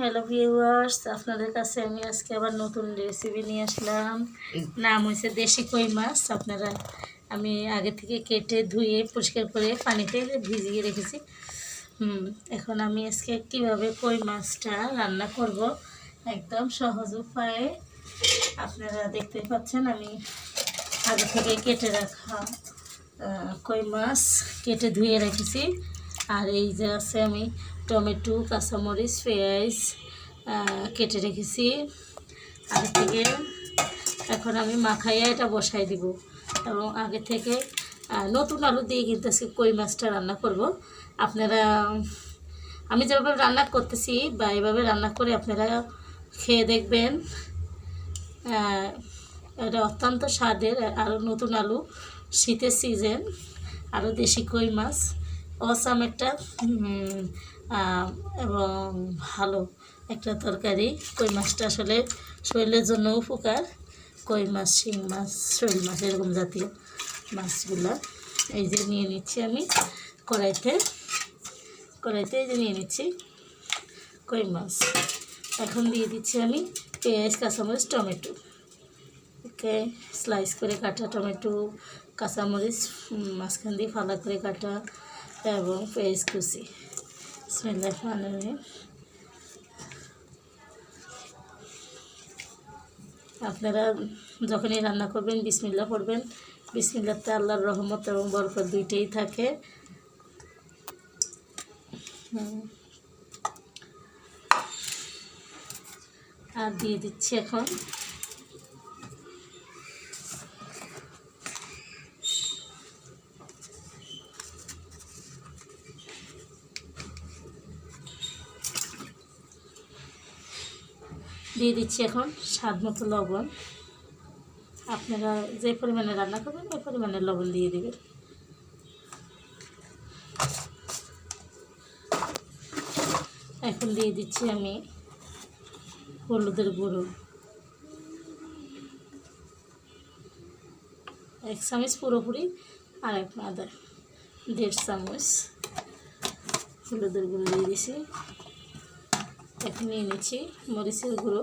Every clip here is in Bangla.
হ্যালো ভিউয়ার্স, আপনাদের কাছে আমি আজকে আবার নতুন রেসিপি নিয়ে আসলাম। নাম হয়েছে দেশি কই মাছ। আপনারা, আমি আগে থেকে কেটে ধুয়ে পরিষ্কার করে পানিতে ভিজিয়ে রেখেছি। এখন আমি আজকে কীভাবে কই মাছটা রান্না করব একদম সহজ উপায়ে। আপনারা দেখতে পাচ্ছেন, আমি আগে থেকে কেটে রাখা কই মাছ কেটে ধুয়ে রেখেছি। আর এই যে আছে আমি টমেটো, কাঁচামরিচ, পেঁয়াজ কেটে রেখেছি। আগে থেকে এখন আমি মাখাইয়া এটা বসাই দিব। এবং আগে থেকে নতুন আলু দিয়ে কিন্তু আজকে কই মাছটা রান্না করব। আপনারা, আমি যেভাবে রান্না করতেছি বা এভাবে রান্না করে আপনারা খেয়ে দেখবেন এটা অত্যন্ত স্বাদের আরও নতুন আলু শীতের সিজন আরও দেশি কই মাছ। অসাম একটা এবং ভালো একটা তরকারি। কই মাছটা আসলে শরীরের জন্য উপকার। কই মাছ, শিং মাছ শৈল মাছ, এরকম জাতীয় মাছগুলো। এই যে নিয়ে নিচ্ছি আমি কড়াইতে। কড়াইতে এই যে নিয়ে নিচ্ছি কই মাছ। এখন দিয়ে দিচ্ছি আমি পেঁয়াজ, কাঁচামরিচ, টমেটো। ওকে স্লাইস করে কাটা টমেটো, কাঁচামরিচ মাঝখান দিয়ে ফালা করে কাটা। এবং পেঁয়াজ কুচি। আপনারা যখনই রান্না করবেন বিসমিল্লা পড়বেন। বিসমিল্লাতে আল্লাহর রহমত এবং বরকত দুইটাই থাকে। আর দিয়ে দিচ্ছি এখন দিয়ে দিচ্ছি এখন স্বাদ মতো লবণ। আপনারা যে পরিমাণে রান্না করবেন, ওই পরিমাণে লবণ দিয়ে দেবেন। এখন দিয়ে দিচ্ছি আমি হলুদের গুঁড়ো। এক চামচ পুরোপুরি আর এক আদা দেড় চামচ হলুদের গুঁড়ো দিয়ে দিছি। এখন নিয়ে নিচ্ছি মরিচের গুঁড়ো।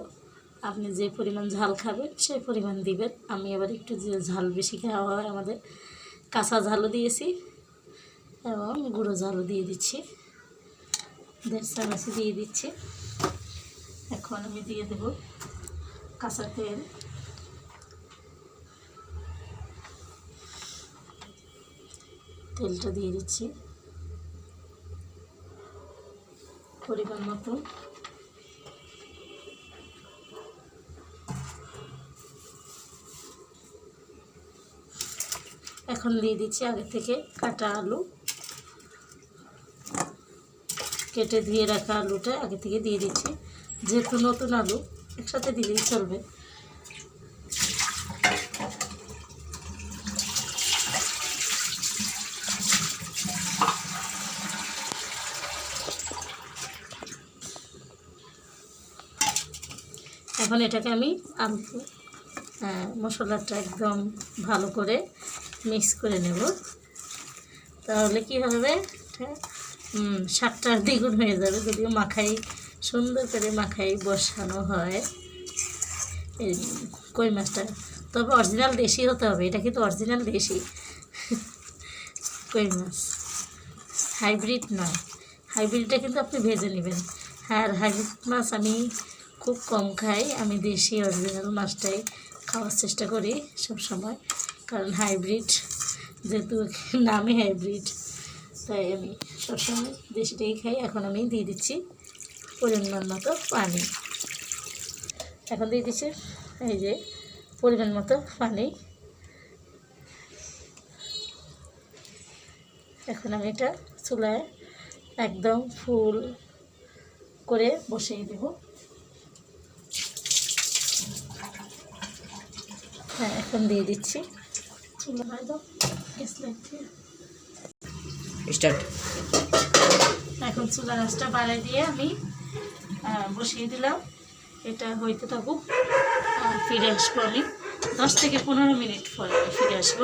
আপনি যে পরিমাণ ঝাল খাবেন, সেই পরিমাণ দিবেন। আমি আবার একটু যে ঝাল বেশি খাওয়া হয়, আমাদের কাঁচা ঝালও দিয়েছি এবং গুঁড়ো ঝালও দিয়ে দিচ্ছি। দেড় চামচ দিয়ে দিচ্ছি। এখন আমি দিয়ে দেব কাঁচা তেল। তেলটা দিয়ে দিচ্ছি। পরিমাণ মতো এখন দিয়ে দিচ্ছি আগে থেকে কাটা আলু। কেটে ধুয়ে রাখা আলুটা আগে থেকে দিয়ে দিচ্ছি। যেহেতু নতুন আলু একসাথে দিলেই চলবে। এখন এটাকে আমি আলু মশলাটা একদম ভালো করে মিক্স করে নেব। তাহলে কি হবে? হ্যাঁ, স্বাদটা দ্বিগুণ হয়ে যাবে যদিও মাখাই সুন্দর করে মাখাই বসানো হয়। কই মাছটা? তবে অরিজিনাল দেশি হতে হবে এটা কিন্তু অরিজিনাল দেশি। কই মাছ? হাইব্রিড নয়। হাইব্রিডটা কিন্তু আপনি ভেজে নেবেন। আর হাইব্রিড মাছ আমি খুব কম খাই আমি দেশি অরিজিনাল মাছটাই খাওয়ার চেষ্টা করি সব সময় কারণ হাইব্রিড যেহেতু নামে হাইব্রিড তাই আমি সবসময় দেশিটাই খাই। এখন আমি দিয়ে দিচ্ছি পরিমাণ মতো পানি। এখন দিয়ে দিচ্ছি এই যে পরিমাণ মতো পানি। এখন আমি এটা চুলায় একদম ফুল করে বসিয়ে দেব। হ্যাঁ এখন দিয়ে দিচ্ছি। চুলা তো গ্যাস লাগছে স্টার্ট এখন চুলা গাছটা বাড়াই দিয়ে আমি বসিয়ে দিলাম। এটা হইতে থাকুক ফিরে আসব আমি। দশ থেকে পনেরো মিনিট পরে ফিরে আসব।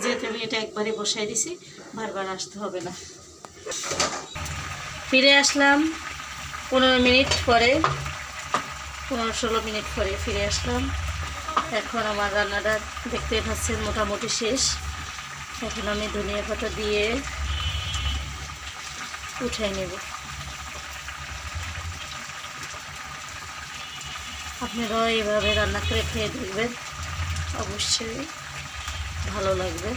যেহেতু আমি এটা একবারে বসাই দিছি বারবার আসতে হবে না। ফিরে আসলাম পনেরো মিনিট পরে পনেরো ষোলো মিনিট পরে ফিরে আসলাম। এখন আমার রান্নাটা দেখতে পাচ্ছেন, মোটামুটি শেষ। এখন আমি ধনিয়া পাতা দিয়ে উঠাই নেব। আপনারাও এইভাবে রান্না করে খেয়ে দেখবেন। অবশ্যই ভালো লাগবে।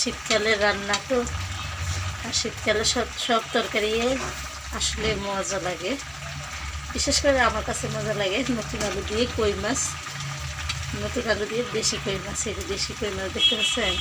শীতকালের রান্না তো, আর শীতকালে সব সব তরকারি আসলে মজা লাগে। বিশেষ করে আমার কাছে মজা লাগে নতুন আলু দিয়ে কই মাছ। নতুন আলু দিয়ে দেশি কই মাছ, এই দেশি কই মাছ দেখতে পাচ্ছেন?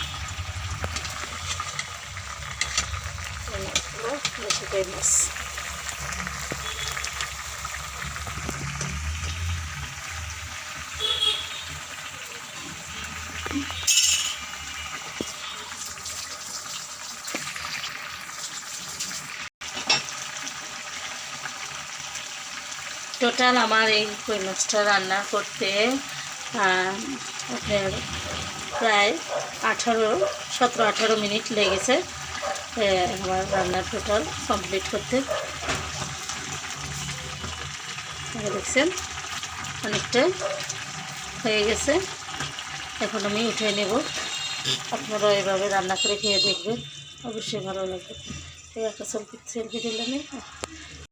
টোটাল আমার এই কই মাছটা রান্না করতে আপনার প্রায় আঠারো, সতেরো, আঠারো মিনিট লেগেছে আমার রান্নার টোটাল কমপ্লিট করতে। দেখছেন, অনেকটা হয়ে গেছে। এখন আমি উঠে নেব। আপনারা এভাবে রান্না করে খেয়ে দেখবেন। অবশ্যই ভালো লাগবে। একটা সেলফি সেলফি দিলাম।